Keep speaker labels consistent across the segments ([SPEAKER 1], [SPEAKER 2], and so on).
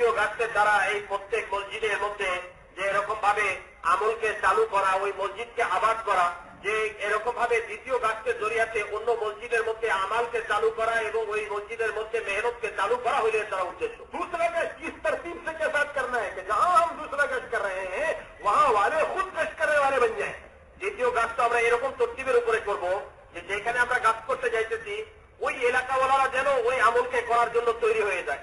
[SPEAKER 1] দ্বিতীয় গাছের দ্বারা এই প্রত্যেক মসজিদের মধ্যে যে এরকম ভাবে আমলকে চালু করা ওই মসজিদকে আবাদ করা যে এরকম ভাবে দ্বিতীয় গাছকে জড়িয়াতে অন্য মসজিদের মধ্যে আমালকে চালু করা এবং ওই মসজিদের মধ্যে মেহনতকে চালু করা হইলে তারা উদ্দেশ্য
[SPEAKER 2] दूसरा गश्त किस तरतीब से के साथ करना है कि जहां हम दूसरा गश्त कर रहे हैं वहां वाले खुद गश्त करने वाले बन जाए
[SPEAKER 1] দ্বিতীয় গাছটা আমরা এরকম তরতিবের উপরে করব যে যেখানে আমরা গাছ করতে যাইতেছি ওই এলাকাওয়ালারা যেন ওই আমলকে করার জন্য তৈরি হয়ে যায়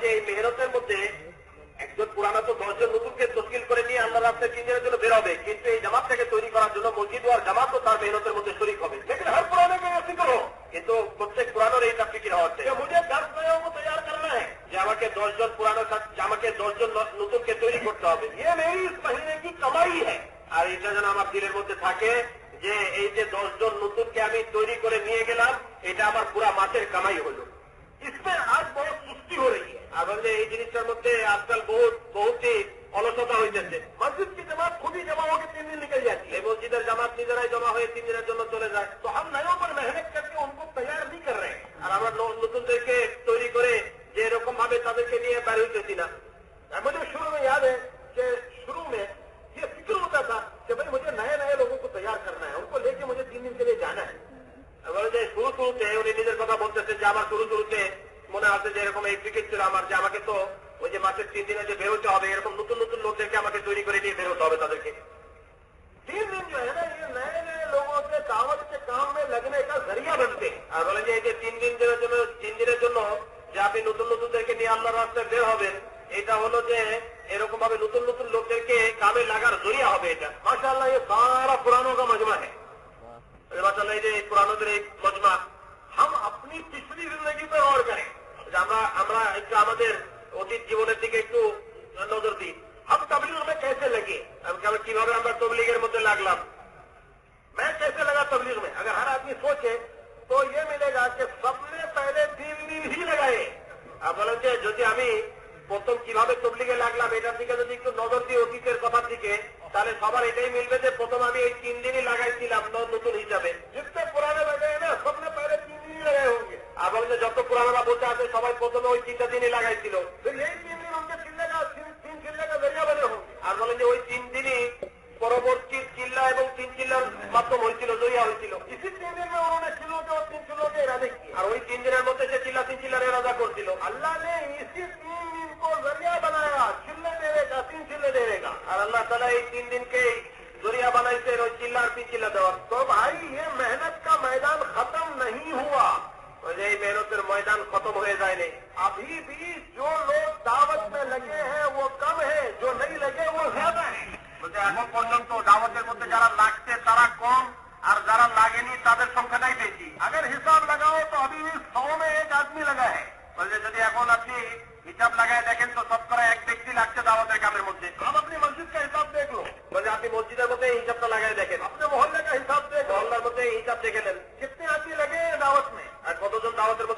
[SPEAKER 1] যে এই মেহনতের মধ্যে একজন পুরানো তো দশজন নতুনকে তশকিল করে নিয়ে আল্লাহ রাস্তায় তিন দিনের জন্য বেরোবে কিন্তু এই জামাতটাকে তৈরি করার জন্য মসজিদ ও আর জামাত তো তার মেহনতের মধ্যে শরিক হবে।
[SPEAKER 2] হর পুরানে করো
[SPEAKER 1] কিন্তু প্রত্যেক পুরানোর
[SPEAKER 2] এই চাকরি কি মুঝে
[SPEAKER 1] যে আমাকে দশজন পুরানো আমাকে দশজন নতুনকে তৈরি করতে হবে।
[SPEAKER 2] ইয়ে কি কামাই
[SPEAKER 1] আর এটা যেন আমার দিলের মধ্যে থাকে যে এই যে দশজন নতুনকে আমি তৈরি করে নিয়ে গেলাম এটা আমার পুরা মাসের কামাই হলো।
[SPEAKER 2] इसमें आज बहुत सुस्ती हो रही है
[SPEAKER 1] আর বলছে এই জিনিসটার মধ্যে আজকাল বহুত বহুতই অলসতা হইতেছে
[SPEAKER 2] मस्जिद की जमात खुद ही जमा होकर तीन दिन निकल जाती है
[SPEAKER 1] এই মসজিদের জামাত নিজেরাই জমা হয়ে তিন দিনের জন্য চলে যায়
[SPEAKER 2] तो हम नयों पर मेहनत करके उनको तैयार नहीं कर रहे हैं
[SPEAKER 1] আর আমরা ন- নতুনদেরকে তৈরি করে যে এরকম ভাবে তাদেরকে নিয়ে বের হইতেছি না
[SPEAKER 2] और
[SPEAKER 1] বলতেছেন যে আমার শুরু শুরুতে মনে আছে যে এরকম এই ক্রিকেট ছিল আমার যে আমাকে তো ওই যে মাসের তিন দিনে যে বেরোতে হবে এরকম নতুন নতুন লোকদেরকে আমাকে তৈরি করে নিয়ে বেরোতে হবে তাদেরকে
[SPEAKER 2] तीन दिन जो है ना ये नए नए लोगों के दावत के काम में लगने का जरिया बनते हैं
[SPEAKER 1] আর বলে যে এই যে তিন দিন দিনের জন্য তিন দিনের জন্য যে আপনি নতুন নতুনদেরকে নিয়ে আল্লাহ রাস্তায় বের হবেন এটা হলো যে এরকম ভাবে নতুন নতুন লোকদেরকে কামে লাগার জরিয়া হবে এটা
[SPEAKER 2] माशाल्लाह ये सारा पुरानों का मजमा है
[SPEAKER 1] মাসাল্লাহ এই যে এই পুরানোদের এই মজমা
[SPEAKER 2] हम अपनी पिछली जिंदगी पर गौर करें
[SPEAKER 1] যে আমরা আমরা একটু আমাদের অতীত জীবনের দিকে একটু নজর দিই
[SPEAKER 2] हम तबलीग में कैसे लगे
[SPEAKER 1] আমি কেমন কিভাবে আমরা তবলিগের মধ্যে লাগলাম
[SPEAKER 2] मैं कैसे लगा तबलीग में अगर हर आदमी सोचे तो ये मिलेगा कि सबने पहले तीन दिन ही लगाए
[SPEAKER 1] আর বলেন যে যদি আমি প্রথম কিভাবে তবলিগে লাগলাম এটার দিকে যদি একটু নজর দিই অতীতের কথার দিকে তাহলে সবার এটাই মিলবে যে প্রথম আমি এই তিন দিনই লাগাইছিলাম ন- নতুন হিসাবে
[SPEAKER 2] जितने पुराने लगे हैं ना
[SPEAKER 1] মধ্যে যত পুরানোরা বলতে আছে সবাই প্রথমে ওই তিনটা দিনই লাগাইছিল। আর বলে যে ওই তিন দিনই পরবর্তী চিল্লা এবং তিন চিল্লার মাধ্যম হয়েছিল জয়া হয়েছিল আর ওই তিন দিনের মধ্যে সে চিল্লা তিন চিল্লার এরাজা করছিল।
[SPEAKER 2] আল্লাহ নে
[SPEAKER 1] আর আল্লাহ তালা এই তিন দিনকে জরিয়া বানাইছে ওই চিল্লা পিছিল্লা দেওয়ার।
[SPEAKER 2] তো ভাই এ মেহনত কা ময়দান খতম নহীं হুয়া।
[SPEAKER 1] ওই যে এই মেহনতের ময়দান খতম হয়ে যায়নি
[SPEAKER 2] अभी भी जो लोग दावत में लगे हैं वो कम है जो नहीं लगे वो ज्यादा है
[SPEAKER 1] বলছে এখন পর্যন্ত দাওয়াতের মধ্যে যারা লাগছে তারা কম আর যারা লাগেনি তাদের সংখ্যাটাই বেশি
[SPEAKER 2] अगर हिसाब लगाओ तो अभी भी सौ में एक आदमी लगा है
[SPEAKER 1] বলছে যদি এখন আপনি হিসাব লাগায় দেখেন তো শতকরা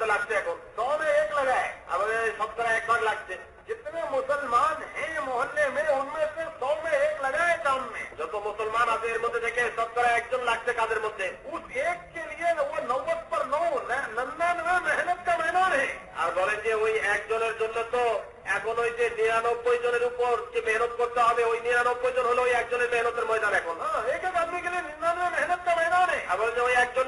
[SPEAKER 1] কতজন দাওয়াতের মধ্যে লাগছে এখন
[SPEAKER 2] सौ में एक लगा है
[SPEAKER 1] আমাদের শতকরা এক ভাগ লাগছে
[SPEAKER 2] जितने मुसलमान हैं मोहल्ले में उनमें से सौ में एक लगा है काम में
[SPEAKER 1] যত মুসলমান আছে এর মধ্যে থেকে শতকরা একজন লাগছে কাদের মধ্যে
[SPEAKER 2] उस एक के लिए वो नौबत पर नौ नन्नानवे मेहनत का मैदान है
[SPEAKER 1] আর বলেন যে ওই একজনের জন্য তো এখন ওই যে নিরানব্বই জনের উপর যে মেহনত করতে হবে ওই নিরানব্বই জন হলো ওই একজনের মেহনতের ময়দান এখন
[SPEAKER 2] हाँ एक एक आदमी के लिए निन्यानवे मेहनत का मैदान है
[SPEAKER 1] আর বলেন যে ওই একজন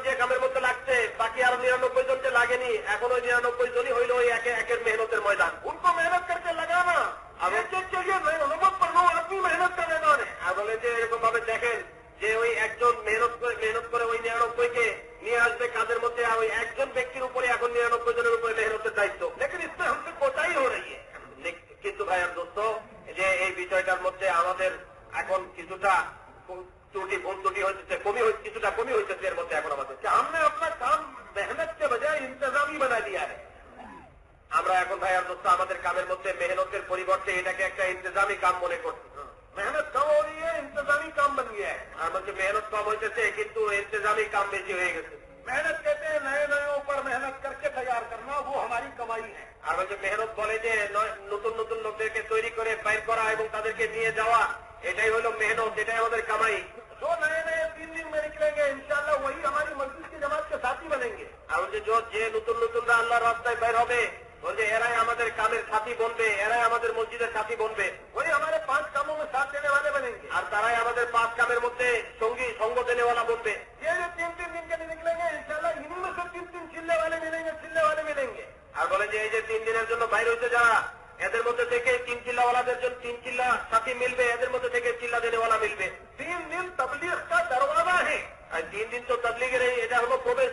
[SPEAKER 1] করতে লাগেনি এখন ওই নিরানব্বই জনই হইল ওই একে একের মেহনতের ময়দান। উনকো মেহনত করতে লাগানা আপনি মেহনত করে বলে যে এরকম ভাবে দেখেন যে ওই একজন মেহনত
[SPEAKER 2] করে মেহনত করে ওই নিরানব্বই কে নিয়ে আসবে কাজের মধ্যে ওই
[SPEAKER 1] একজন এখন ভাই আর দোস্ত আমাদের কামের মধ্যে মেহনতের পরিবর্তে এটাকে একটা ইন্তজামি কাম মনে করছি
[SPEAKER 2] मेहनत कम हो रही है इंतजामी काम बन गया है
[SPEAKER 1] আর বলছে মেহনত কম হইতেছে কিন্তু ইন্তজামি কাম বেশি হয়ে গেছে
[SPEAKER 2] मेहनत कहते हैं नए नयों पर मेहनत करके तैयार करना वो हमारी कमाई है
[SPEAKER 1] আর বলছে মেহনত বলে যে ন- নতুন নতুন লোকদেরকে তৈরি করে বাইর করা এবং তাদেরকে নিয়ে যাওয়া এটাই হলো মেহনত এটাই আমাদের কামাই
[SPEAKER 2] जो नए नए तीन दिन में निकलेंगे इंशाल्लाह वही हमारी मस्जिद की जमात के साथी बनेंगे
[SPEAKER 1] আর বলছে যে- যে নতুন নতুনরা আল্লাহর রাস্তায় বের হবে বলছে এরাই আমাদের কামের সাথী বনবে এরাই আমাদের মসজিদের সাথী বনবে
[SPEAKER 2] वही हमारे पांच कामों में साथ देने वाले बनेंगे
[SPEAKER 1] আর তারাই আমাদের পাঁচ কামের মধ্যে সঙ্গী সঙ্গ দেনেওয়ালা বনবে
[SPEAKER 2] ये जो तीन तीन दिन के लिए निकलेंगे इंशाल्लाह इन्हीं में से तीन तीन चिल्ले वाले मिलेंगे चिल्ले वाले मिलेंगे
[SPEAKER 1] আর বলে যে এই যে তিন দিনের জন্য বাইরে হইতে যারা এদের মধ্যে থেকে তিন চিল্লাওয়ালাদের জন্য তিন চিল্লা সাথী মিলবে এদের মধ্যে থেকে চিল্লা দেনেওয়ালা মিলবে
[SPEAKER 2] तीन दिन तबलीग का दरवाजा है
[SPEAKER 1] আর তিন দিন তো তবলিগের এই- এটা হলো প্রবেশ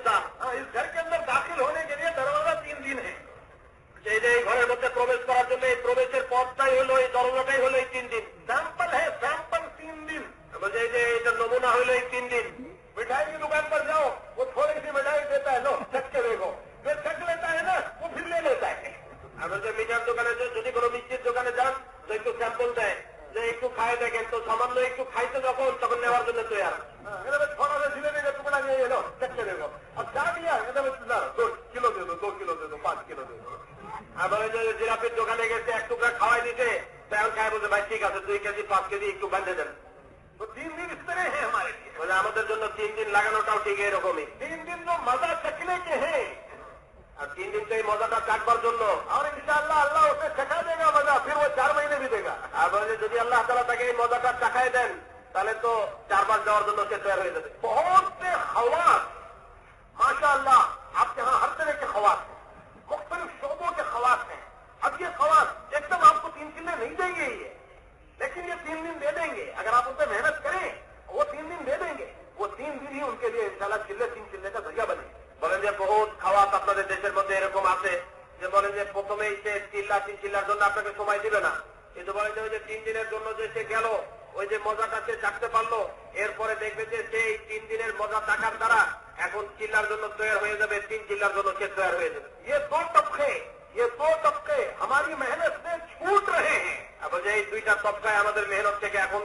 [SPEAKER 1] হলো এই তিন দিন
[SPEAKER 2] सैंपल है सैंपल तीन दिन
[SPEAKER 1] বলছে এই যে এটা নমুনা হলো এই তিন দিন
[SPEAKER 2] मिठाई की दुकान पर जाओ वो थोड़ी सी मिठाई देता है लो चख के देखो जो चख लेता है ना वो फिर ले लेता है
[SPEAKER 1] আর বলছে মিঠার দোকানে যে- যদি কোনো মিষ্টির দোকানে যান তো একটু স্যাম্পল দেয় যে একটু খায় দেখেন তো সামান্য একটু খাইতে যখন তখন নেওয়ার জন্য তৈরি
[SPEAKER 2] हाँ, कहता भाई थोड़ा सा जिलेबी का टुकड़ा ये लो चख के देखो अब क्या दिया कहता भाई ला, दो किलो दे दो दो किलो दे दो पाँच किलो दे दो
[SPEAKER 1] আর বলে যে জিরাপির দোকানে গেছে এক টুকরা খাওয়াই দিতে তখন খায় বলছে ভাই ঠিক আছে দুই কেজি পাঁচ কেজি একটু বাঁধে দেন
[SPEAKER 2] तो तीन दिन इस तरह है हमारे लिए
[SPEAKER 1] বলে আমাদের জন্য তিন দিন লাগানোটাও ঠিক এরকমই
[SPEAKER 2] तीन दिन जो मजा चखने के हैं
[SPEAKER 1] আর তিন দিন তো এই মজাটা কাটবার জন্য
[SPEAKER 2] और इंशाल्लाह अल्लाह उसे चखा देगा मजा फिर वो चार महीने भी देगा
[SPEAKER 1] আর বলে যদি আল্লাহ তালা তাকে এই মজাটা চাখায় দেন তাহলে তো চার মাস যাওয়ার জন্য সে তৈরি হয়ে যাবে
[SPEAKER 2] बहुत से
[SPEAKER 1] যে বলেন যে প্রথমেই সে চিল্লা তিন চিল্লার জন্য আপনাকে সময় দিবে না কিন্তু বলেন যে ওই যে তিন দিনের জন্য যে সে গেল ওই যে মজাটা সে চাকতে পারলো এরপরে দেখবে যে সেই তিন দিনের মজা টাকার দ্বারা এখন চিল্লার জন্য তৈরি হয়ে যাবে তিন চিল্লার জন্য সে তৈরি হয়ে যাবে
[SPEAKER 2] ये दो तबके ये दो तबके हमारी मेहनत से छूट रहे हैं
[SPEAKER 1] এবং যে এই দুইটা তবকায় আমাদের মেহনত থেকে এখন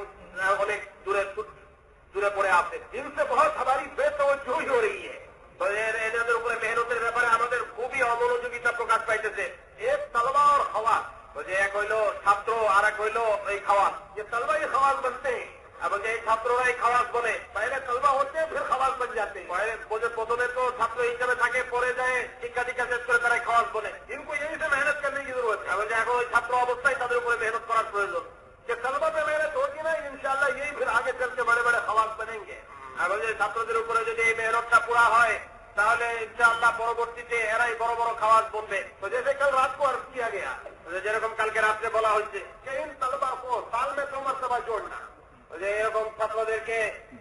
[SPEAKER 2] खवास बनते हैं
[SPEAKER 1] अब ये छात्रों का ही खवास बने
[SPEAKER 2] पहले कलमा होते हैं फिर खवास बन जाते हैं पहले मुझे पोतों ने
[SPEAKER 1] খাওয়াস বনবে
[SPEAKER 2] तो जैसे कल रात को अर्ज किया गया
[SPEAKER 1] যে যেরকম কালকে রাত্রে বলা হয়েছে
[SPEAKER 2] कि इन तलबा को साल में दो मरतबा जोड़ना
[SPEAKER 1] যে এরকম ছাত্রদেরকে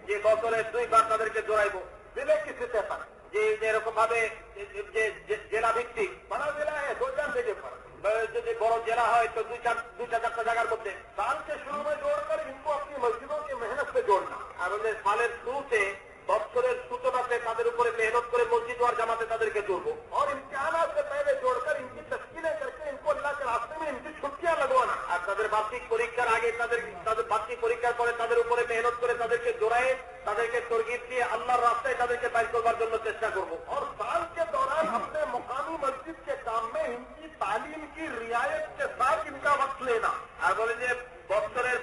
[SPEAKER 1] যে বছরে দুইবার তাদেরকে জোড়াইবো
[SPEAKER 2] जिले की सतह पर
[SPEAKER 1] যে যেরকম ভাবে যে- যে যে- জেলা ভিত্তিক
[SPEAKER 2] बड़ा जिला है दो चार जगह पर
[SPEAKER 1] বা যদি বড় জেলা হয় তো দুই চার দুই চার চারটা জায়গার মধ্যে
[SPEAKER 2] साल के शुरू में जोड़कर इनको अपनी मस्जिदों की मेहनत से जोड़ना
[SPEAKER 1] আমাদের সালের শুরুতে বছরের তরগিব দিয়ে আল্লাহর রাস্তায় তাদেরকে বাইর করবার জন্য চেষ্টা করবো
[SPEAKER 2] और साल के दौरान अपने मुकामी मस्जिद के काम में इनकी तालीम की रियायत के साथ इनका वक्त लेना
[SPEAKER 1] আর বলে যে বছরের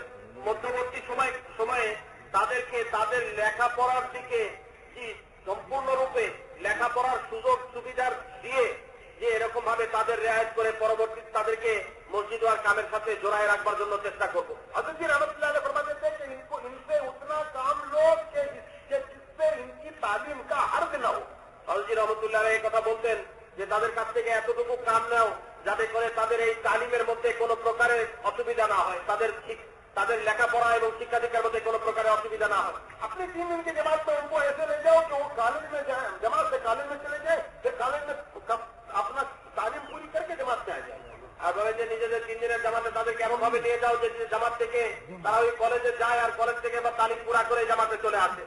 [SPEAKER 1] মধ্যবর্তী সময় সময়ে তাদেরকে তাদের লেখাপড়ার দিকে কি সম্পূর্ণরূপে লেখাপড়ার সুযোগ সুবিধার দিয়ে যে এরকম ভাবে তাদের রেয়ায়ত করে পরবর্তী তাদেরকে মসজিদ আর কামের সাথে জোড়ায় রাখবার জন্য চেষ্টা করবো
[SPEAKER 2] हजरत जी इनकी तालीम का हर्ज न हो
[SPEAKER 1] হলজি রহমতুল্লাহ এই কথা বলতেন যে তাদের কাছ থেকে এতটুকু কাম নাও যাতে করে তাদের এই তালিমের মধ্যে কোনো প্রকারের অসুবিধা না হয় তাদের শিক- তাদের লেখাপড়া এবং শিক্ষা দীক্ষার মধ্যে কোনো প্রকারের অসুবিধা না হয়
[SPEAKER 2] अपनी तीन दिन की जमात में उनको ऐसे ले जाओ कि वो कॉलेज में जाए जमात से कॉलेज में चले जाए फिर कॉलेज में कब- अपना तालीम पूरी करके जमात में आ जाए
[SPEAKER 1] আর বলে যে নিজেদের যে তিন দিনের জামাতে তাদেরকে এমন ভাবে নিয়ে যাও যে যে জামাত থেকে তারা ওই কলেজে যায় আর কলেজ থেকে বা তালিম পুরা করে জামাতে চলে আসে